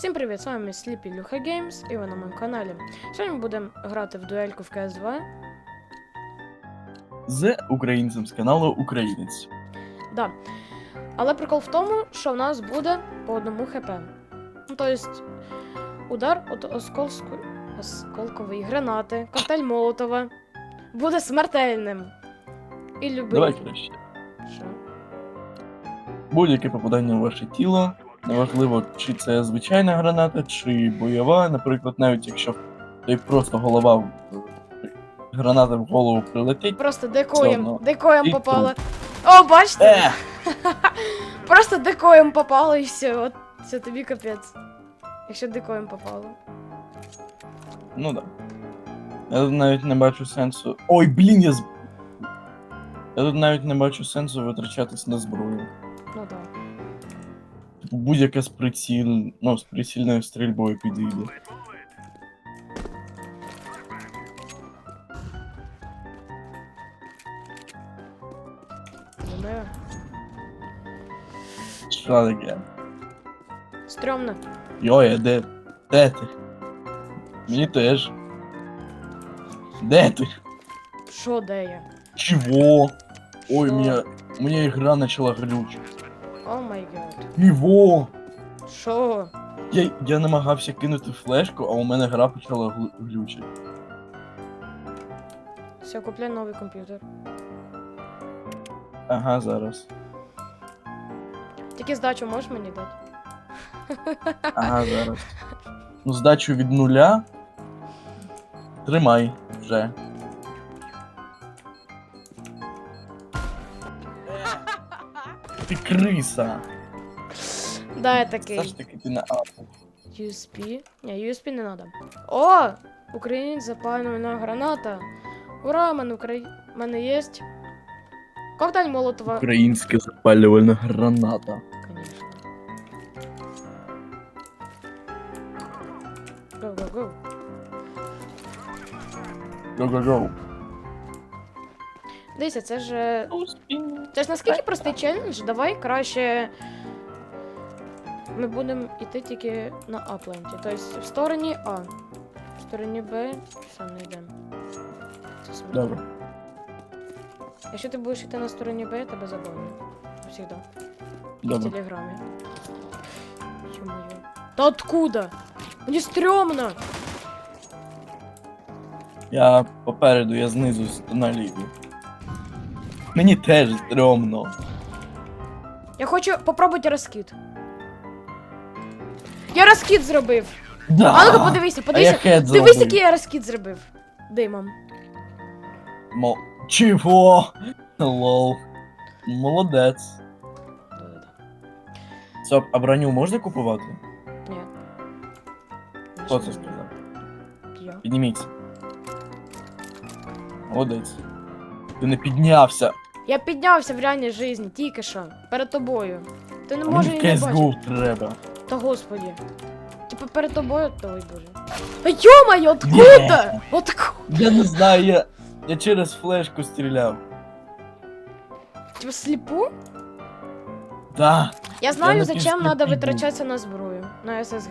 Всім привіт, з вами Sleepy Люха Games і ви на моєму каналі. Сьогодні ми будемо грати в дуельку в CS2. з українцем з каналу Українець. Да. Але прикол в тому, що в нас буде по одному хп. Ну, тобто, удар від осколської, осколкової гранати, коктейль Молотова буде смертельним. І любий. Давай краще. Що? Будь-яке попадання в ваше тіло, неважливо, чи це звичайна граната, чи бойова, наприклад, навіть якщо тобі просто голова в- граната в голову прилетить. Просто декоєм, декоєм попало. О, бачите? Е! Просто декоєм попало і все. От це тобі капець. Якщо декоєм попало. Ну да. Я тут навіть не бачу сенсу. Ой, блін, я з. Я тут навіть не бачу сенсу витрачатись на зброю. Ну так. Типу, будь-яка з приціл... ну, з прицільною стрільбою підійде. Думаю. Що таке? Стрьомно. Йоя, де? Де ти? Мені теж. Де ти? Що де я? Чего? Ой, Що? у меня, у меня игра начала глючить. О май гад. Чего? Що? Я, я намагався кинути флешку, а у мене гра почала гл- глючити. Все, купляй новий комп'ютер. Ага, зараз. Тільки здачу можеш мені дати? Ага, зараз. Ну, здачу від нуля. Тримай вже. Криса. Да, я Все такий. ж таки ти на апу. USP? Ні, USP не надо. О! Українець запалювальна граната. Ура, в мене Украї... мене є. Коктейль Молотова. Українська запалювальна граната. Конечно. Go, go, go. Го-го-го. Дивіться, це ж. е, Це ж наскільки простий челендж, давай краще. Ми будемо йти тільки на Апленті. Тобто в стороні А. В стороні Б все не йдемо. Це смішно. Добре. Якщо ти будеш йти на стороні Б, я тебе забавлю. Всегда. В Добре. телеграмі. Ё-моё. Да откуда? Мені стрёмно! Я попереду, я знизу з- наліво. Мені теж стрьомно. Я хочу попробувати розкид. Я розкид зробив! Да. А ну-ка подивися, А я подивися. хед Дивись, зробив. який я розкид зробив. Димом. Мо... Чого? Лол. Молодець. Стоп, а броню можна купувати? Ні. Хто це сказав? Я. Підніміться. Молодець. Ти не піднявся. Я піднявся в реальній житті, тільки що. Перед тобою. Ти не можеш мені не бачити. Треба. Та господі. Типа перед тобою. Ой боже. А йо-моє, откуда? Откуда? Я не знаю, я, я через флешку стріляв. Типа сліпу? Да. Я знаю, на зачем надо був. витрачатися на зброю. На ССГ.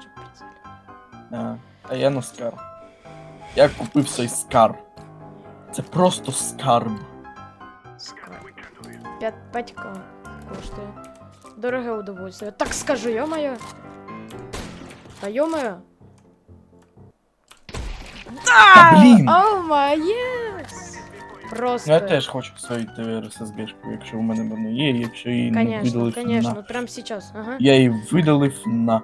Щоб прицілити. А, а я на скар. Я купив цей скар. Це просто скарб. Скарб. 5 5к коштує. Дороге удовольствие. Так скажу, ё-моё. Та ё-моё. Та блін! О май єс! Просто. Ну, я теж хочу свою ТВР-ССГшку, якщо у мене вона є, якщо її не Конечно, видалив конечно, на. прямо сейчас. Ага. Я її видалив на.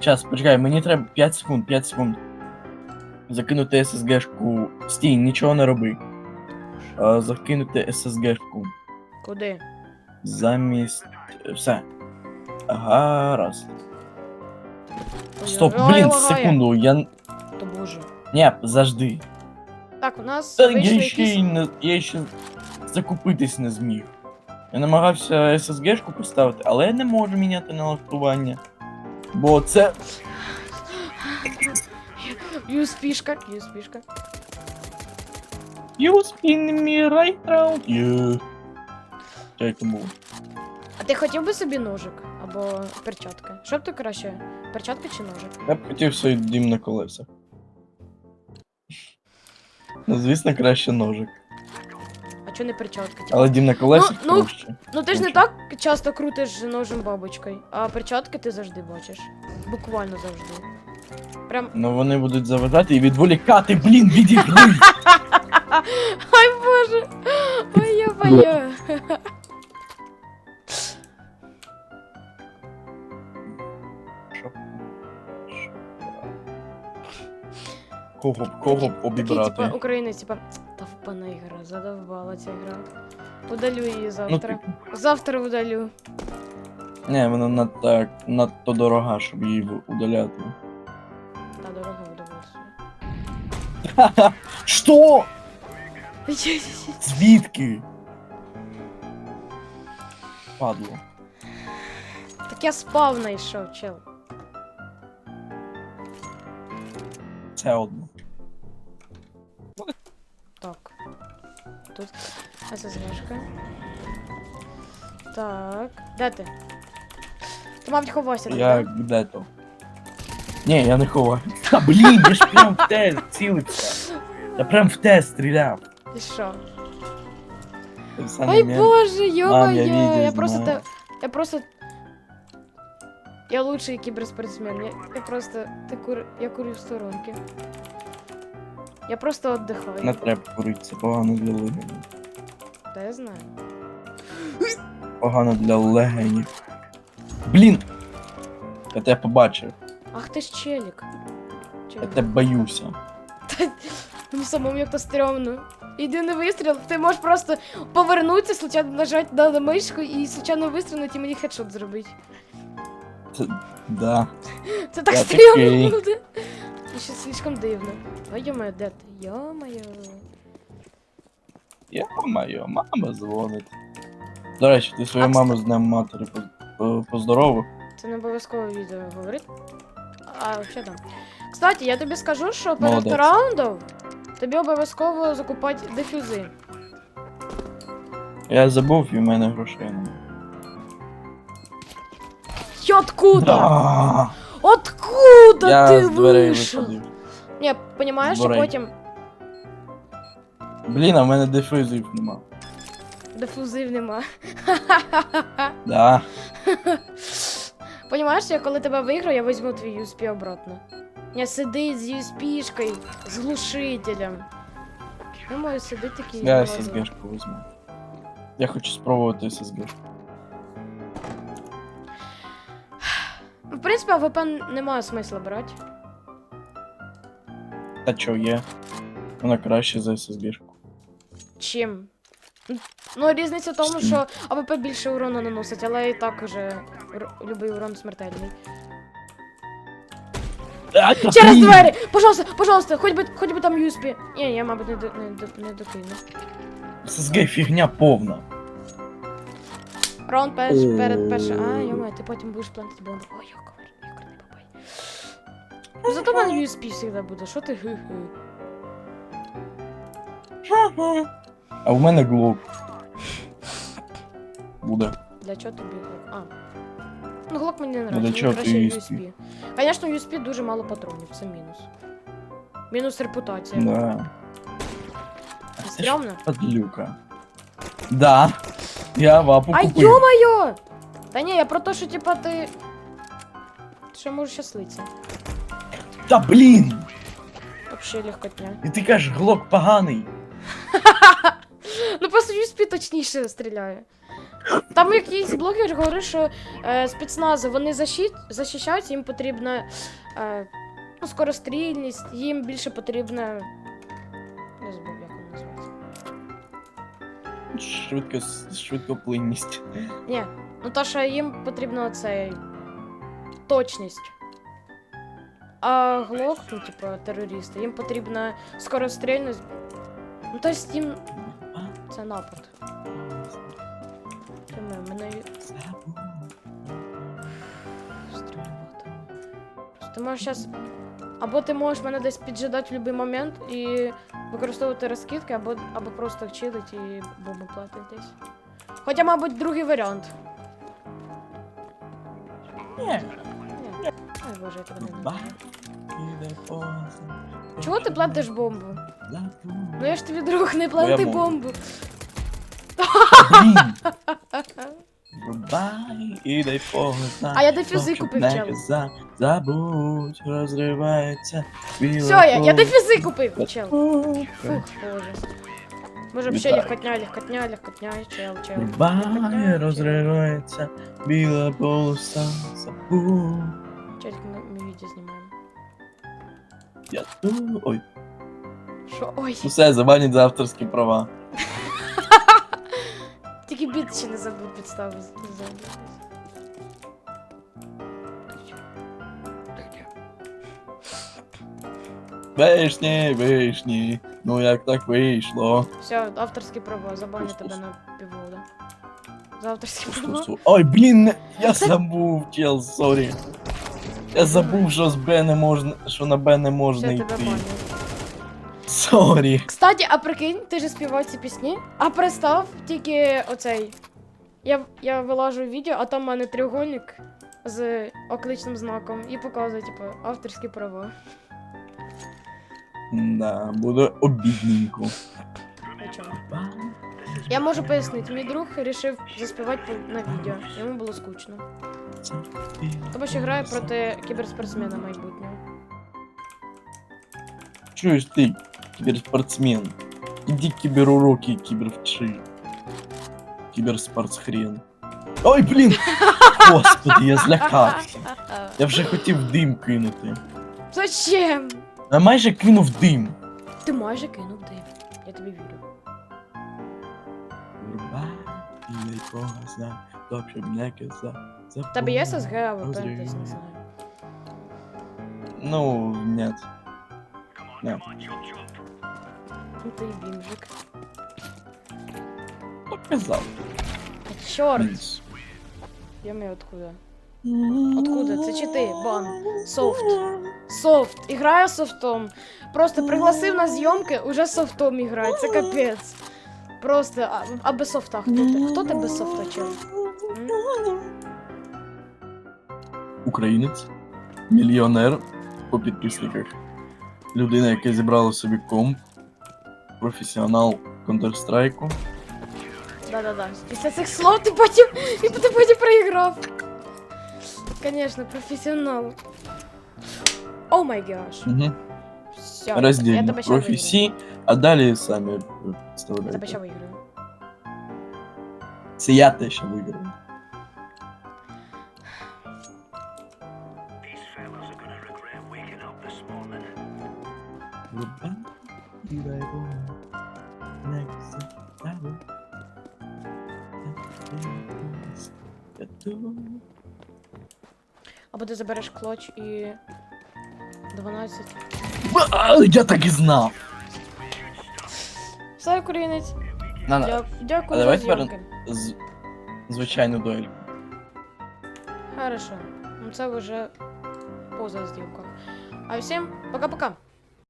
Час, почекай, мені треба 5 секунд, 5 секунд. Закинути ССГшку. Стій, нічого не роби. А, закинути ССГшку. Куди? Замість. е, Все. Гаразд. Ой, Стоп, ой, блін, лагає. секунду, я. То боже. Ні, завжди. Так, у нас Та вийшли я ще й якісь... не. Я ще закупитись не зміг. Я намагався ССГшку поставити, але я не можу міняти налаштування. Бо це. USP-шка, USP-шка. You spin me right round. Yeah. Чайка був. А ти хотів би собі ножик? Або перчатки. Що б ти краще? Перчатки чи ножик? Я б хотів свій дім на колесах. Ну, звісно, краще ножик. А чого не перчатки? Типа, Але дім на колесах Ну, ну, краще. Ну ти ж не так часто крутиш ножем бабочкою, а перчатки ти завжди бачиш. Буквально завжди. Прям. Ну вони будуть заважати і відволікати, блін, від ігри. Ай боже! Ой я. Що? Кого б, кого б Такий, обібрати? типа, українець, типа, довбана ігра, задовбала ця гра. Удалю її Ну, завтра. ти... Завтра удалю. Не, вона надто, надто дорога, щоб її в- удаляти. Що? Звідки? Падло. Так я спав знайшов, чел. Це одно. Так. Тут ССГшка. Так. Де ти? Ти, мабуть, ховайся. Я де то? Ні, я не ховаю. Та блін, я ж прям в те цілився. Я прям в те стріляв. І що? Це в самий Ой момент. боже, ё-моё, відео я просто знімаю. та... Я просто... Я лучший киберспортсмен. Я, я просто... Ти кур... Я курю в сторонки. Я просто отдыхаю. Не треба курити, це погано для легенів. Та я знаю. Погано для легенів. Блін! Я тебе побачив. Ах ти ж челік. Я тебе боюся. Мені самому як то стрьомно. Єдиний вистріл, ти можеш просто повернутися, случайно нажати на мишку і случайно вистрілити і мені хедшот зробити. Да. Це так Я стрьомно такий. буде. І ще слишком дивно. Ой, йо-моє, де ти? Йо-моє. Я маю, мама дзвонить. До речі, ти свою А, маму з Днем матері поз- по- поздоровив. Це не обов'язково відео говорить. А, взагалі там. Кстати, я тобі скажу, що перед Молодець. раундом тобі обов'язково закупати дефюзи. Я забув і в мене грошей немає. Откуда? Да. Откуда Я ти з дверей вийшов? виходив. Ні, понімаєш, що Дверей. потім Блін, а в мене дефюзів нема. дефузив нема. Да. Понімаєш, я коли тебе виграю, я візьму твій USP обратно. Я сидить з USP-шкою, з глушителем. Я маю сидить такий. Я. SSG-шку візьму. Я хочу спробувати SSG. В принципі, АВП немає смисла брати. Та чо є? Вона краще за SSG-шку. Чим? Ну, різниця в тому, що АВП більше урону наносить, але і так уже любий урон смертельний. А, та Через блін! двері! Пожалуйста, пожалуйста, хоч би, хоч би там USP. Ні, я, мабуть, не, до- не, до- не докину. SSG фігня повна. Раунд перш, перед першим. А, йома, ти потім будеш плантити бомбу. Ой, йокар, йокар, не бабай. Ну зато в мене USP завжди буде, що ти ги-ги? А в мене глок. Буде. Для чого тобі глок? А. Ну, глок мені не для нравиться, чого мені ти краще USP? USP. Звісно, USP дуже мало патронів, це мінус. Мінус репутація. Да. А це ж Стрьомно? Подлюка. Да. Я вапу А купив. йо-моє! Та ні, я про те, що типа ти. Ти ще можеш щаслитися. Та блін! Вообще легкотня. І ти кажеш, глок поганий. Ну просто USP точніше стріляє. Там якийсь блогер говорив, що е, спецнази вони защит, захищаються, їм потрібна е, ну, скорострільність, їм більше потрібна. Не забув, як вона називається. Швидко, швидкоплинність. Ні, ну то, що їм потрібна цей точність. А глок, ну, типу, терористи, їм потрібна скорострільність. Ну, то есть їм. Це напад. Ти можеш зараз. Або ти можеш мене десь піджидати в будь-який момент і використовувати розкидки, або, або просто чилить і бомбу платить десь. Хоча, мабуть, другий варіант. Ні. Ні. Ой, боже, я тебе не поздно. Чого ти плантиш бомбу? Ну я ж тобі друг, не бомба. бомбу. І дай. А я дефюзи купив, чел. Забудь, розривається. біла Все, я, я дефізи купив, чел. Фух. Боже. Може, вообще Вітаю. легкотня, легкотня, легкотня, чел, чел. Легкотня, чел. розривається, біла полоса. Забудь. Челик, ми, ми відео знімаємо. Я тут. Ой, Що? Ой, ну все, забанять за авторські права. тільки біт ще не забув підставити. Вишні, вишні. Ну як так вийшло? Все, авторські права, забаню тебе на півгода. За авторські права. Ой, блін, не- я забув, чел, сорі. Я забув, що з Б не можна, що на Б не можна Все, тебе йти. баню. Сорі. Кстати, а прикинь, ти ж співав ці пісні, а представ тільки оцей. Я, я вилажу відео, а там в мене треугольник з окличним знаком і показує, типу, авторські права. Да, буде обідненько. Я можу пояснити, мій друг вирішив заспівати на відео. Йому було скучно. Тому що грає проти кіберспортсмена майбутнього. Чуєш ти, кіберспортсмен. Іди кіберуроки, кібервчи. Кіберспортсхрен. Ой, блін! Господи, я злякався. Я вже хотів дим кинути. Зачем? Я майже кинув дим. Ти майже кинув дим. Я тобі вірю. Верба, і дай коза, то щоб не каза. В Тебе є ССГ, а ВП не знаю. Ну, нет. Нет. Ну ти і бімжик. Показав. А чорт, я маю откуда. Откуда? Це чити, бан. Софт. Софт. Іграю софтом. Просто пригласив на зйомки, уже софтом грає. Це капець. Просто, а, а без софта хто ти? Хто ти без софта, чел? Українець, мільйонер по підписниках. Людина, яка зібрала собі комп, професіонал Counter-Strike. Да-да-да. Після цих слов ти потім, і ти потім проіграв. Конечно, професіонал. О май гаш. Угу. Все, я Роздільно тебе ще виграю. професій, а далі самі е, Я тебе ще представляєте. виграю. Це я те, що виграю. Руба, і дай Бог, не забудь. Я тут. Або ти забереш клоч і 12. А, Я так і знав. Все, українець. На, на. Дя- А Дякую давай за тепер- зйомки. З... Звичайну дуель. Хорошо. Ну це вже поза зйомках. А всім пока-пока.